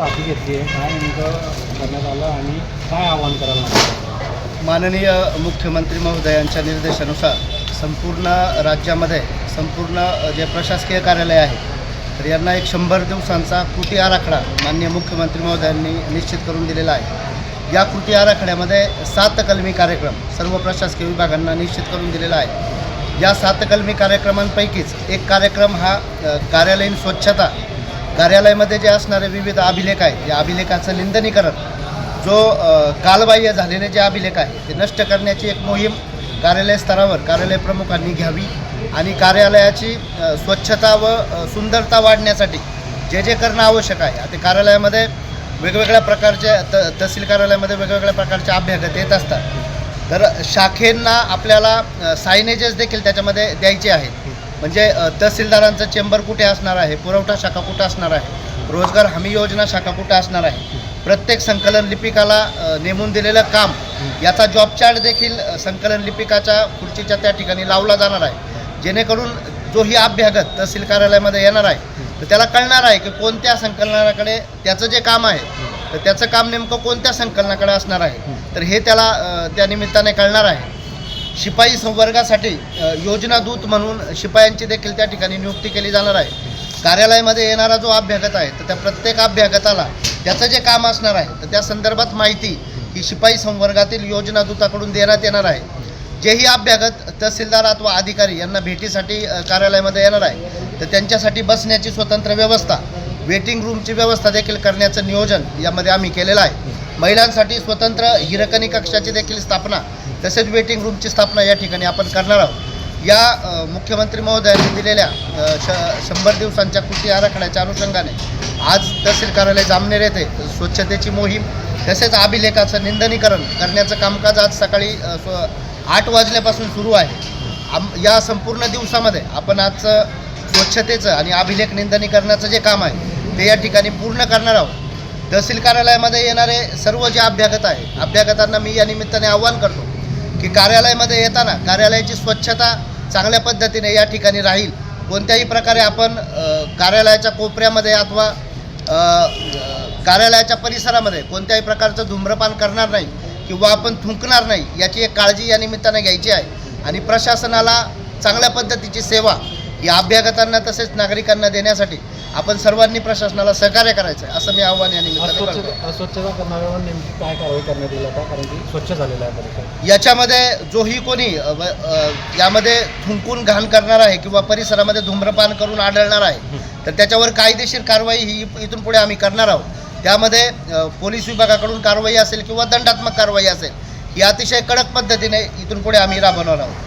आपण हाती घेतली आहे. काय नेमकं करण्यात आलं आणि काय आव्हान करायला माननीय मुख्यमंत्री महोदयांच्या निर्देशानुसार संपूर्ण राज्यामध्ये संपूर्ण जे प्रशासकीय कार्यालय आहे तर यांना एक शंभर दिवसांचा कृती आराखडा माननीय मुख्यमंत्री महोदयांनी निश्चित करून दिलेला आहे. या कृती आराखड्यामध्ये सात कलमी कार्यक्रम सर्व प्रशासकीय विभागांना निश्चित करून दिलेला आहे. या सात कलमी कार्यक्रमांपैकीच एक कार्यक्रम हा कार्यालयीन स्वच्छता कार्यालयामध्ये जे असणारे विविध अभिलेख आहेत या अभिलेखाचं निंदनीकरण जो कालबाह्य झालेले जे अभिलेख आहे ते नष्ट करण्याची एक मोहीम कार्यालय स्तरावर कार्यालय प्रमुखांनी घ्यावी आणि कार्यालयाची स्वच्छता व सुंदरता वाढण्यासाठी जे जे करणं आवश्यक आहे आता कार्यालयामध्ये वेगवेगळ्या प्रकारचे त तहसील कार्यालयामध्ये वेगवेगळ्या प्रकारचे अभ्यागत येत असतात. तर शाखेंना आपल्याला सायनेजेस देखील त्याच्यामध्ये द्यायचे आहेत. म्हणजे तहसीलदारांचं चेंबर कुठे असणार आहे? पुरवठा शाखा कुठं असणार आहे? रोजगार हमी योजना शाखा कुठं असणार आहे? प्रत्येक संकलन लिपिकाला नेमून दिलेलं काम याचा जॉब चार्ट देखील संकलन लिपिकाच्या खुर्चीच्या त्या ठिकाणी लावला जाणार आहे. जेणेकरून जो ही अभ्यागत तहसील कार्यालयामध्ये येणार आहे तर त्याला कळणार आहे की कोणत्या संकलनाकडे त्याचं जे काम आहे तर त्याचं काम नेमकं कोणत्या संकलनाकडे असणार आहे? तर हे त्याला त्या निमित्ताने कळणार आहे. शिपाई संवर्गासाठी योजनादूत म्हणून शिपायांची देखील त्या ठिकाणी नियुक्ती केली जाणार आहे. कार्यालयामध्ये येणारा जो अभ्यागत आहे तर त्या प्रत्येक अभ्यागताला त्याचं जे काम असणार आहे तर त्या संदर्भात माहिती ही शिपाई संवर्गातील योजनादूताकडून देण्यात येणार आहे. जेही अभ्यागत तहसीलदार अथवा अधिकारी यांना भेटीसाठी कार्यालयामध्ये येणार आहे तर त्यांच्यासाठी बसण्याची स्वतंत्र व्यवस्था वेटिंग रूमची व्यवस्था देखील करण्याचं नियोजन यामध्ये आम्ही केलेलं आहे. महिलांसाठी स्वतंत्र हिरकणी कक्षाची देखील स्थापना तसेच वेटिंग रूमची स्थापना या ठिकाणी आपण करणार आहोत. या मुख्यमंत्री महोदयांनी दिलेल्या श शंभर दिवसांच्या कृती आराखड्याच्या अनुषंगाने आज तहसील कार्यालय जामनेर येथे स्वच्छतेची मोहीम तसेच अभिलेखाचं निंदनीकरण करण्याचं कामकाज आज सकाळी स्व आठ वाजल्यापासून सुरू आहे. आम या संपूर्ण दिवसामध्ये आपण आजचं स्वच्छतेचं आणि अभिलेख निंदनीकरणाचं जे काम आहे ते या ठिकाणी पूर्ण करणार आहोत. तहसील कार्यालयामध्ये येणारे सर्व जे अभ्यागत आहे अभ्यागतांना मी या निमित्ताने आव्हान करतो की कार्यालयामध्ये येताना कार्यालयाची स्वच्छता चांगल्या पद्धतीने या ठिकाणी राहील. कोणत्याही प्रकारे आपण कार्यालयाच्या कोपऱ्यामध्ये अथवा कार्यालयाच्या परिसरामध्ये कोणत्याही प्रकारचं धूम्रपान करणार नाही किंवा आपण थुंकणार नाही याची एक काळजी या निमित्ताने घ्यायची आहे. आणि प्रशासनाला चांगल्या पद्धतीची सेवा या अभ्यागतांना तसेच नागरिकांना देण्यासाठी आपण सर्वांनी प्रशासनाला सहकार्य करायचं आहे असं मी आव्हान या निमित्ताने करतो अस्वच्छता अस्वच्छता करणाऱ्यावर नेमकी काय कारवाई करण्यात येईल आता? कारण की स्वच्छ झालेलं आहे परिसर याच्यामध्ये जोही कोणी अ, व- अ, यामध्ये थुंकून घाण करणार आहे किंवा परिसरामध्ये धूम्रपान करून आढळणार आहे तर त्याच्यावर कायदेशीर कारवाई ही इथून पुढे आम्ही करणार आहोत. त्यामध्ये अ, पोलीस विभागाकडून कारवाई असेल किंवा दंडात्मक कारवाई असेल ही अतिशय कडक पद्धतीने इथून पुढे आम्ही राबवणार आहोत.